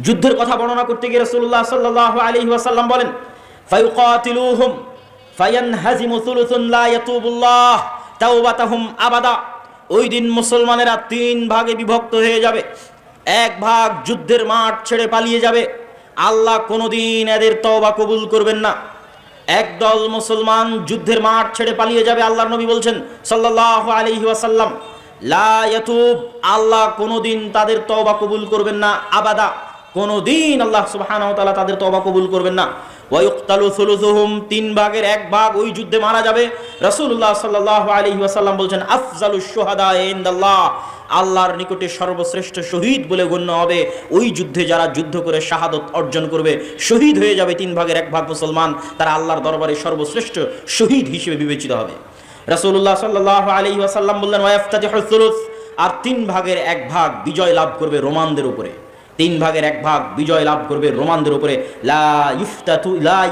যুদ্ধের কথা বর্ণনা করতে গিয়ে রাসূলুল্লাহ সাল্লাল্লাহু আলাইহি ওয়াসাল্লাম বলেন, ফায়ুকাতিলুহুম, ফায়ানহাজিমু সুলুসুন লা ইয়াতুবুল্লাহ, তাওবাতাহুম আবাদা। ওই দিন মুসলমানেরা তিন ভাগে বিভক্ত হয়ে যাবে। এক ভাগ যুদ্ধের মাঠ ছেড়ে পালিয়ে যাবে। আল্লাহ কোনোদিন এদের তওবা কবুল করবেন না। একদল মুসলমান যুদ্ধের মাঠ ছেড়ে পালিয়ে যাবে, আল্লাহর নবী বলছেন সাল্লাল্লাহু আলাইহি ওয়াসাল্লাম। লা ইয়াতুব, আল্লাহ কোনোদিন তাদের তওবা কবুল করবেন না, আবাদা। কোনোদিন আল্লাহ সুবহানাহু ওয়া তাআলা তাদের তওবা কবুল করবেন না। ওয়া ইউকতালু সুলুসুহুম, তিন ভাগের এক ভাগ ওই যুদ্ধে মারা যাবে। রাসূলুল্লাহ সাল্লাল্লাহু আলাইহি ওয়াসাল্লাম বলছেন শুহাদা ইনদাল্লাহ। আল্লাহর নিকটে সর্বশ্রেষ্ঠ শহীদ বলে গণ্য হবে। ওই যুদ্ধে যারা যুদ্ধ করে শাহাদত অর্জন করবে, শহীদ হয়ে যাবে তিন ভাগের এক ভাগ মুসলমান। তারা আল্লাহর দরবারে সর্বশ্রেষ্ঠ শহীদ হিসেবে বিবেচিত হবে। রাসূলুল্লাহ সাল্লাল্লাহু আলাইহি ওয়াসাল্লাম বললেন সুলুস। আর তিন ভাগের এক ভাগ বিজয় লাভ করবে রোমানদের উপরে। তিন ভাগের এক ভাগ বিজয় লাভ করবে রোমানদের উপরে। লা লা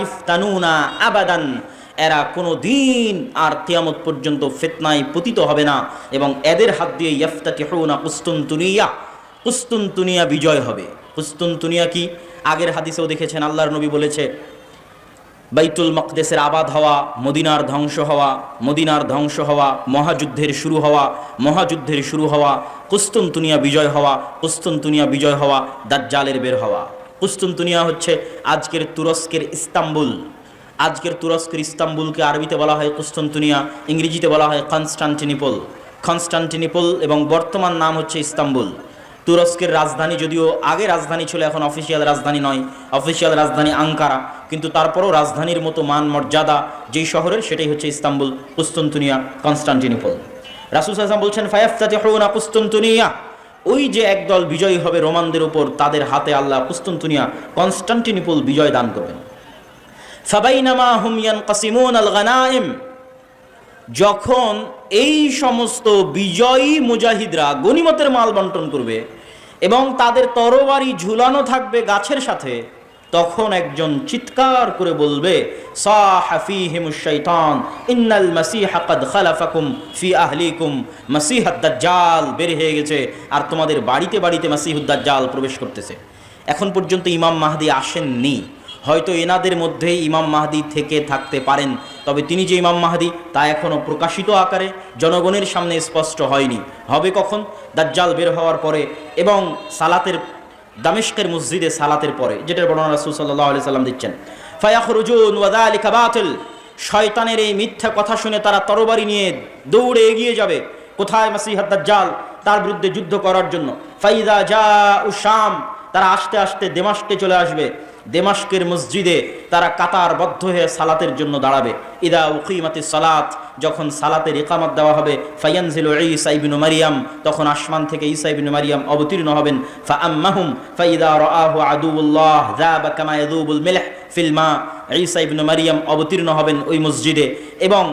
আবাদান। এরা কোনো দিন আর কিয়ামত পর্যন্ত ফিতনায় পতিত হবে না এবং এদের হাত দিয়ে ইয়াফতাতিহুনা কুস্তুনতুনিয়া কুস্তুনতুনিয়া বিজয় হবে। কুস্তুনতুনিয়া কি? আগের হাদিসেও দেখেছেন, আল্লাহর নবী বলেছে, বাইতুল মকদেসের আবাদ হওয়া, মদিনার ধ্বংস হওয়া, মদিনার ধ্বংস হওয়া, মহাযুদ্ধের শুরু হওয়া, মহাযুদ্ধের শুরু হওয়া কুস্তুনতুনিয়া বিজয় হওয়া, কুস্তুনতুনিয়া বিজয় হওয়া, দাজ্জালের বের হওয়া। কুস্তুনতুনিয়া হচ্ছে আজকের তুরস্কের ইস্তাম্বুল। আজকের তুরস্কের ইস্তাম্বুলকে আরবিতে বলা হয় কুস্তুনতুনিয়া, ইংরেজিতে বলা হয় কনস্টান্টিনিপল। কনস্টান্টিনিপল এবং বর্তমান নাম হচ্ছে ইস্তাম্বুল। তুরস্কের রাজধানী যদিও আগে রাজধানী ছিল, এখন অফিসিয়াল রাজধানী নয়। অফিসিয়াল রাজধানী আঙ্কারা। কিন্তু তারপরও রাজধানীর মতো মান মর্যাদা যেই শহরের, সেটাই হচ্ছে ইস্তাম্বুল, কুস্তন্তুনিয়া, কনস্টান্টিনিপল। রাসুল সাল্লাম বলছেন ফায়াফতাতে হৌনা কুস্তন্তুনিয়া। ওই যে একদল বিজয়ী হবে রোমানদের উপর, তাদের হাতে আল্লাহ কুস্তন্তুনিয়া, কনস্টান্টিনিপল বিজয় দান করবেন। ফাবাইনামা হুমিয়ান কাসিমুন আল গানাইম যখন এই সমস্ত বিজয়ী মুজাহিদরা গনিমতের মাল বন্টন করবে এবং তাদের তরবারি ঝুলানো থাকবে গাছের সাথে তখন একজন চিৎকার করে বলবে ইন্নাল খালাফাকুম ফি আহলিকুম, মাসিহাদ বের হয়ে গেছে, আর তোমাদের বাড়িতে বাড়িতে মাসিহুদ দাজ্জাল প্রবেশ করতেছে। এখন পর্যন্ত ইমাম মাহদি আসেননি। হয়তো এনাদের মধ্যেই ইমাম মাহাদি থেকে থাকতে পারেন, তবে তিনি যে ইমাম মাহাদি, তা এখনও প্রকাশিত আকারে জনগণের সামনে স্পষ্ট হয়নি। হবে কখন? দাজ্জাল বের হওয়ার পরে এবং সালাতের দামেশকের মসজিদে সালাতের পরে, যেটার বর্ণনা রাসুল সাল্লাহ আলি সাল্লাম দিচ্ছেন, ফায়াখরুজুন ওয়াদা আলী কাবাতুল শয়তানের এই মিথ্যা কথা শুনে তারা তরবারি নিয়ে দৌড়ে এগিয়ে যাবে। কোথায় মাসিহাদ দাজ্জাল? তার বিরুদ্ধে যুদ্ধ করার জন্য। ফাইদা জা শাম তারা আস্তে আস্তে দেমাস্কে চলে আসবে। দেমাস্কের মসজিদে তারা কাতারবদ্ধ হয়ে সালাতের জন্য দাঁড়াবে। ইদা উকিমাতি সালাত, যখন সালাতের ইকামত দেওয়া হবে, ফায়ানজিল ঈসা ইবনু মারিয়াম, তখন আসমান থেকে ঈসা ইবনু মারিয়াম অবতীর্ণ হবেন। ফা আম্মাহুম ফাইদা রাআহু আদুউল্লাহ, যাবা কামা ইয়াদুবুল মিলহ ফিল মা, ঈসা মারিয়াম অবতীর্ণ হবেন ওই মসজিদে। এবং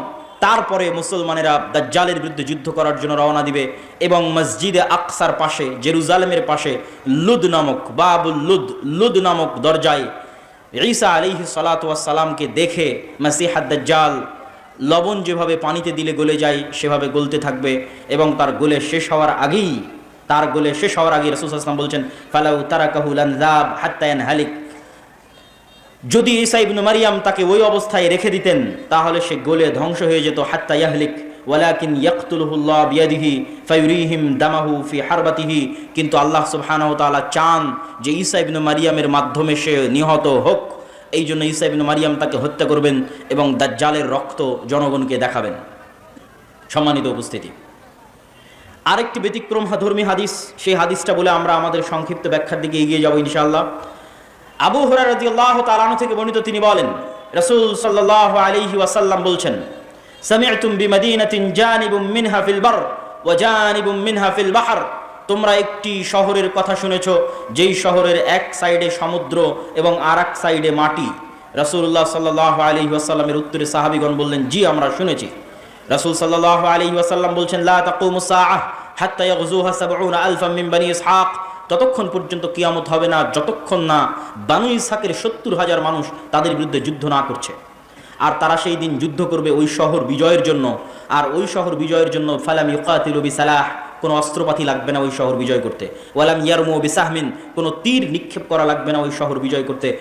তারপরে মুসলমানেরা দাজ্জালের বিরুদ্ধে যুদ্ধ করার জন্য রওনা দিবে এবং মসজিদে আকসার পাশে, জেরুজালেমের পাশে লুদ নামক, বাবুল লুদ লুদ নামক দরজায় ঈসা আলিহি সালাতামকে দেখে মাসিহাদ দাজ্জাল লবণ যেভাবে পানিতে দিলে গলে যায়, সেভাবে গলতে থাকবে এবং তার গোলে শেষ হওয়ার আগেই, তার গোলে শেষ হওয়ার আগে রসুল আসলাম বলছেন, ফালাউ আনজাব হাত্তায়ান হালিক যদি ঈসা ইবনু মারিয়াম তাকে ওই অবস্থায় রেখে দিতেন, তাহলে সে গোলে ধ্বংস হয়ে যেত, হাত্তা ইয়াহলিক। ওয়ালাকিন ইয়াকতুলহুল্লাহ বিয়াদিহি দামাহু ফি হারবাতিহি। কিন্তু আল্লাহ সুবহানাহু তাআলা চান যে ঈসা ইবনু মারিয়ামের মাধ্যমে সে নিহত হোক। এই জন্য ঈসা ইবনু মারিয়াম তাকে হত্যা করবেন এবং দাজ্জালের রক্ত জনগণকে দেখাবেন। সম্মানিত উপস্থিতি। আরেকটি ব্যতিক্রম ধর্মী হাদিস, সেই হাদিসটা বলে আমরা আমাদের সংক্ষিপ্ত ব্যাখ্যার দিকে এগিয়ে যাব ইনশাআল্লাহ। আবু হুরার রাদিয়াল্লাহু তাআলা থেকে বর্ণিত তিনি বলেন, রাসূল সাল্লাল্লাহু আলাইহি ওয়াসাল্লাম বলছেন, সামি'তুম বিমাদিনাতিন জানিবুম মিনহা ফিল বার ওয়া জানিবুম মিনহা ফিল বাহর। তোমরা একটি শহরের কথা শুনেছো, যেই শহরের এক সাইডে সমুদ্র এবং আর এক সাইডে মাটি। রাসূলুল্লাহ সাল্লাল্লাহু আলাইহি ওয়াসাল্লামের উত্তরে সাহাবীগণ বললেন, জি, আমরা শুনেছি। রাসূল সাল্লাল্লাহু আলাইহি ওয়াসাল্লাম বলছেন, লা তাকুমু সাআহ হাত্তা ইয়াগযুহা সাবউনা আলফাম মিন বানি ইসহাক। ততক্ষণ পর্যন্ত কিয়ামত হবে না, যতক্ষণ না বানু ইসাকের সত্তর হাজার মানুষ তাদের বিরুদ্ধে যুদ্ধ না করছে, আর তারা সেই দিন যুদ্ধ করবে ওই শহর বিজয়ের জন্য, আর ওই শহর বিজয়ের জন্য ফালাম ইকাতিল বিসালাহ। কোনো অস্ত্রপাতি লাগবে না ওই শহর বিজয় করতে। ওয়ালাম ইয়ারমু বিসাহমিন, কোনো তীর নিক্ষেপ করা লাগবে না ওই শহর বিজয় করতে।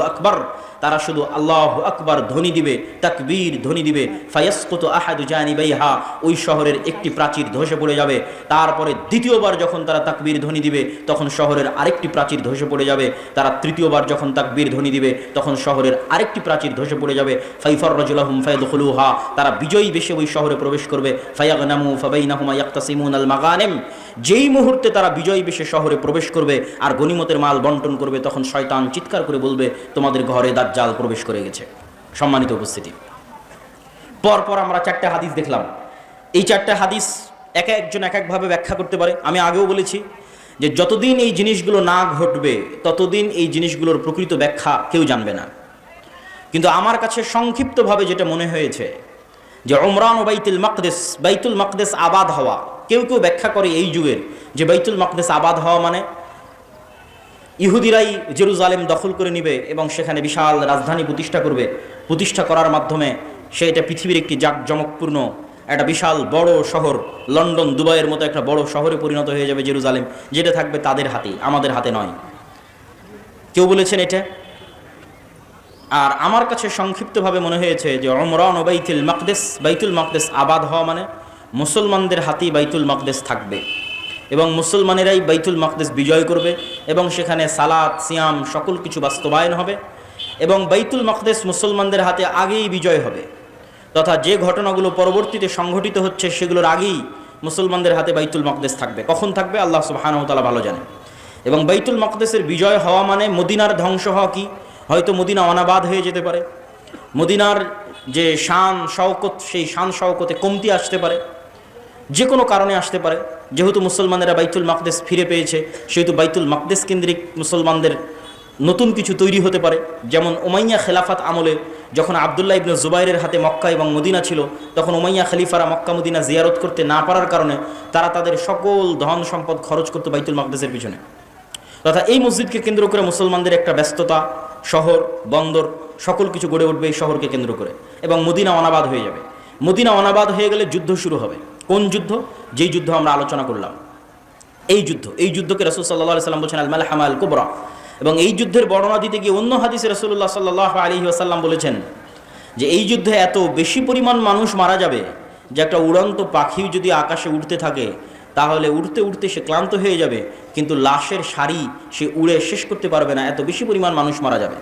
আকবার, তারা শুধু আল্লাহ আকবার ধ্বনি দিবে, তাকবীর ধ্বনি দিবে। ফায়াসকুত আহাদু জানিবাইহা, ওই শহরের একটি প্রাচীর ধসে পড়ে যাবে। তারপরে দ্বিতীয়বার যখন তারা তাকবীর ধ্বনি দিবে, তখন শহরের আরেকটি প্রাচীর ধসে পড়ে যাবে। তারা তৃতীয়বার যখন তাকবীর ধ্বনি দিবে, তখন শহরের আরেকটি প্রাচীর ধসে পড়ে যাবে। ফাইফর রজুলাহুম ফায়দুখুলুহা, তারা বিজয়ী বেশে ওই শহরে প্রবেশ করবে। ফায়াগনামু ফাবাইনাহুমা ইয়াক্তাসিমুন আল মাগানেম যেই মুহূর্তে তারা বিজয়ী বেশে শহরে প্রবেশ করবে আর গনিমতের মাল বন্টন করবে, তখন শয়তান চিৎকার করে বলবে, তোমাদের ঘরে দাজ্জাল প্রবেশ করে গেছে। সম্মানিত উপস্থিতি। পরপর আমরা চারটে হাদিস দেখলাম। এই চারটে হাদিস এক একজন এক একভাবে ব্যাখ্যা করতে পারে। আমি আগেও বলেছি যে যতদিন এই জিনিসগুলো না ঘটবে, ততদিন এই জিনিসগুলোর প্রকৃত ব্যাখ্যা কেউ জানবে না। কিন্তু আমার কাছে সংক্ষিপ্তভাবে যেটা মনে হয়েছে যে ওমরান ও বাইতুল মকদেস বাইতুল মকদেস আবাদ হওয়া। কেউ কেউ ব্যাখ্যা করে এই যুগের যে বাইতুল মকদেস আবাদ হওয়া মানে ইহুদিরাই জেরুজালেম দখল করে নিবে এবং সেখানে বিশাল রাজধানী প্রতিষ্ঠা করবে। প্রতিষ্ঠা করার মাধ্যমে সে এটা পৃথিবীর একটি জাঁকজমকপূর্ণ, একটা বিশাল বড় শহর, লন্ডন, দুবাইয়ের মতো একটা বড় শহরে পরিণত হয়ে যাবে জেরুজালেম, যেটা থাকবে তাদের হাতে আমাদের হাতে নয়। কেউ বলেছেন এটা? আর আমার কাছে সংক্ষিপ্তভাবে মনে হয়েছে যে অমরান ও বাইতুল মকদেস বাইতুল মকদেস আবাদ হওয়া মানে মুসলমানদের হাতেই বাইতুল মকদেস থাকবে এবং মুসলমানেরাই বাইতুল মকদেস বিজয় করবে এবং সেখানে সালাত, সিয়াম সকল কিছু বাস্তবায়ন হবে এবং বাইতুল মকদেস মুসলমানদের হাতে আগেই বিজয় হবে তথা যে ঘটনাগুলো পরবর্তীতে সংঘটিত হচ্ছে সেগুলোর আগেই মুসলমানদের হাতে বাইতুল মকদেস থাকবে। কখন থাকবে? আল্লাহ সুবাহানহতালা ভালো জানে। এবং বাইতুল মকদেসের বিজয় হওয়া মানে মদিনার ধ্বংস হওয়া কি? হয়তো মদিনা অনাবাদ হয়ে যেতে পারে। মদিনার যে শান শওকত, সেই শান শওকতে কমতি আসতে পারে। যে কোনো কারণে আসতে পারে। যেহেতু মুসলমানেরা বাইতুল মাকদেস ফিরে পেয়েছে, সেহেতু বাইতুল মাকদেস কেন্দ্রিক মুসলমানদের নতুন কিছু তৈরি হতে পারে। যেমন ওমাইয়া খেলাফাত আমলে যখন আবদুল্লাহ ইবনে জুবাইরের হাতে মক্কা এবং মদিনা ছিল, তখন ওমাইয়া খলিফারা মক্কা মদিনা জিয়ারত করতে না পারার কারণে তারা তাদের সকল ধন সম্পদ খরচ করতো বাইতুল মাকদেসের পিছনে। তথা এই মসজিদকে কেন্দ্র করে মুসলমানদের একটা ব্যস্ততা শহর, বন্দর, সকল কিছু গড়ে উঠবে এই শহরকে কেন্দ্র করে এবং মদিনা অনাবাদ হয়ে যাবে। মদিনা অনাবাদ হয়ে গেলে যুদ্ধ শুরু হবে। কোন যুদ্ধ? যেই যুদ্ধ আমরা আলোচনা করলাম। এই যুদ্ধ, এই যুদ্ধকে রসুল সাল্লাহ সাল্লাম বলছেন আলমাল হামাল কুবরা এবং এই যুদ্ধের বর্ণনা দিতে গিয়ে অন্য হাদিসে রসুল্লাহ সাল্লাহ আলী আসাল্লাম বলেছেন যে এই যুদ্ধে এত বেশি পরিমাণ মানুষ মারা যাবে যে একটা উড়ন্ত পাখিও যদি আকাশে উঠতে থাকে তাহলে উড়তে উড়তে সে ক্লান্ত হয়ে যাবে, কিন্তু লাশের শাড়ি সে উড়ে শেষ করতে পারবে না, এত বেশি পরিমাণ মানুষ মারা যাবে।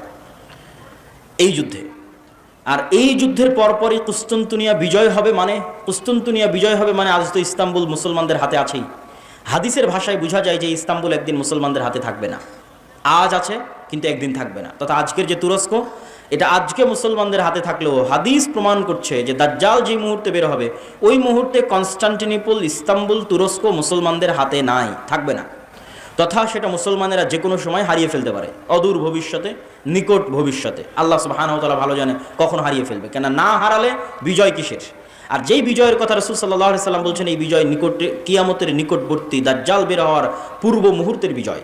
এই যুদ্ধে। আর এই যুদ্ধের পরপরই কুস্তন্তুনিয়া বিজয় হবে মানে কুস্তন্তুনিয়া বিজয় হবে মানে আজ তো ইস্তাম্বুল মুসলমানদের হাতে আছেই। হাদিসের ভাষায় বোঝা যায় যে ইস্তাম্বুল একদিন মুসলমানদের হাতে থাকবে না। আজ আছে, কিন্তু একদিন থাকবে না। তথা আজকের যে তুরস্ক এটা আজকে মুসলমানদের হাতে থাকলেও হাদিস প্রমাণ করছে যে দাজ্জাল যে মুহূর্তে বের হবে, ওই মুহূর্তে কনস্টান্টিনিপল, ইস্তাম্বুল, তুরস্ক মুসলমানদের হাতে নাই, থাকবে না। তথা সেটা মুসলমানেরা যে কোনো সময় হারিয়ে ফেলতে পারে, অদূর ভবিষ্যতে, নিকট ভবিষ্যতে। আল্লাহ সুবাহানতালা ভালো জানে কখন হারিয়ে ফেলবে কেন না হারালে বিজয় কিসের? আর যেই বিজয়ের কথা রসুল সাল্লাহ সাল্লাম বলছেন, এই বিজয় নিকটে, কিয়ামতের নিকটবর্তী দাজ্জাল বের হওয়ার পূর্ব মুহূর্তের বিজয়।